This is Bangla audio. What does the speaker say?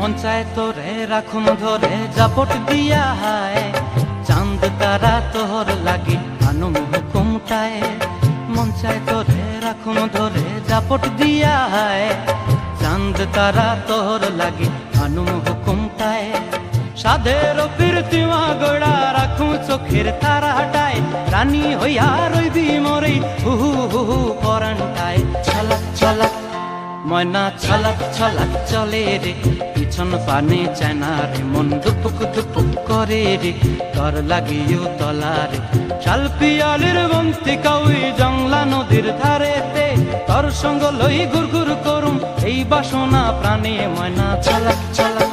মন চায় তোরে রাখুন ধরে, জাপট দিয়া হায়। চাঁদ, তারা তোর লাগি আনুম হুকুমটায় মন চায় তোরে রাখুন ধরে, জাপট দিয়া হায়। চাঁদ, তারা তোর লাগে আনুম হুকুমটায় সাধের প্রীতিমা গোড়া রাখু চোখের তারা হটায় রানী হইয়া রইবি মরে হু হু হু পরানটায়। ছলাক ছলাক ময়না ছলাক ছলাক চলে রে, পিছন পানে চেনা রে, মন দুপুক দুপুক করে রে তর লাগিও তলারে শাল পিয়ালির বন্তি কাউই জংলা নদীর ধারেতে, তর সঙ্গ লই গুর গুর করুম, এই বাসনা প্রাণে ময়না ছলাক ছলাক